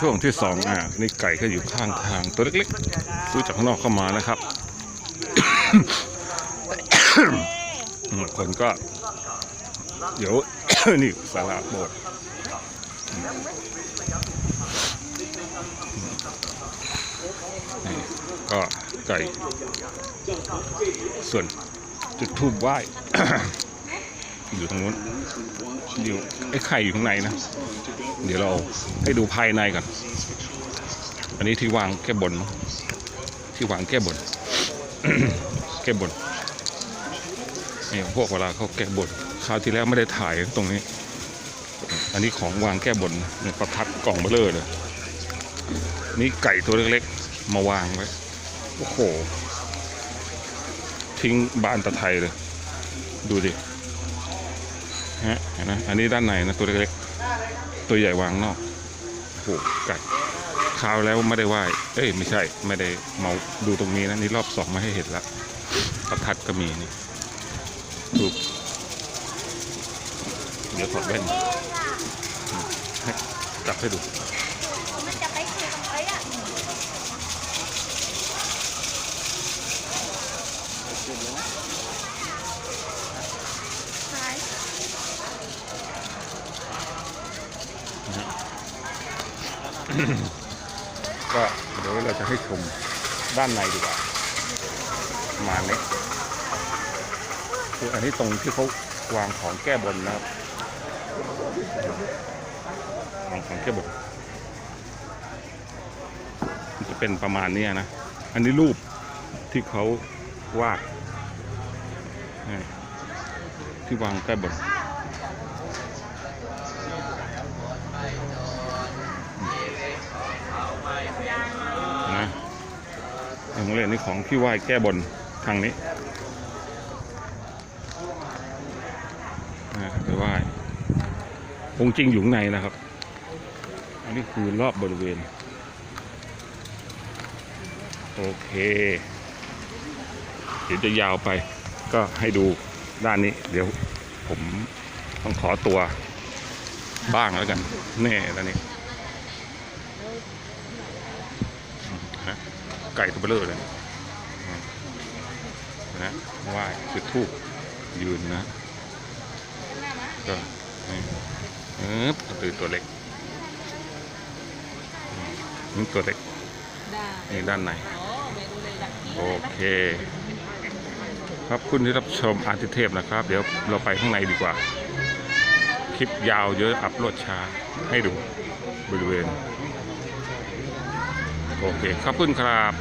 ช่วงที่สองอะนี่ไก่ก็อยู่ข้างทางตัวเล็กๆซื้อจากข้างนอกเข้ามานะครับ คนก็ เดี๋ยว นี่สาราโบสถ์ก็ไก่ ส่วนจุดทูบไหว้ อยู่ตรงนู้นอยู่ไอ้ไข่อยู่ข้างในนะ เดี๋ยวเราให้ดูภายในก่อน อันนี้ที่วางแก้บนที่วางแก้บน แก้บนนี่พวกเวลาเขาแก้บนคราวที่แล้วไม่ได้ถ่ายตรงนี้ อันนี้ของวางแก้บนนะนี่ประทัดกล่องเบลเลอร์เลยนี่ไก่ตัวเล็กๆ มาวางไว้ โอ้โห ทิ้งบ้านตะไทยเลย ดูดิ ฮะเห็นไหมอันนี้ด้านในนะตัวเล็กๆ ตัวใหญ่วางนอกโอ้โหไก่คราวแล้วไม่ได้ไหว้เอ้ยไม่ใช่ไม่ได้มาดูตรงนี้นะนี่รอบสองมาให้เห็นละประทัดก็มีนี่ดูเดี๋ยวถอดแว่นอืมให้จับให้ดูมันจะไปคุย ก็เดี๋ยวเราจะให้ชมด้านในดีกว่าประมาณนี้คืออันนี้ตรงที่เขาวางของแก้บนนะครับวางของแก้บนมันจะเป็นประมาณนี้นะ อันนี้รูปที่เขาวาดที่วางแก้บน องเรียนนี่ของที่ไหว้แก้บนทางนี้นะไปไหว้องค์จริงอยู่ข้างในนะครับ อันนี้คือรอบบริเวณ โอเค เดี๋ยวจะยาวไป ก็ให้ดูด้านนี้ เดี๋ยวผมต้องขอตัวบ้างแล้วกัน แน่แล้วนี่ นะ ไก่ตัวเบลอเลยนะไหว้จุดทูบยืนนะ ก็นี่เออตัวตัวเล็กอืมนี่ตัวเล็กนี่ด้านในโอเค ครับคุณที่รับชมอาร์ติเทพนะครับ เดี๋ยวเราไปข้างในดีกว่า คลิปยาวเยอะอัพโหลดช้าให้ดูบริเวณ โอเคขอบคุณครับ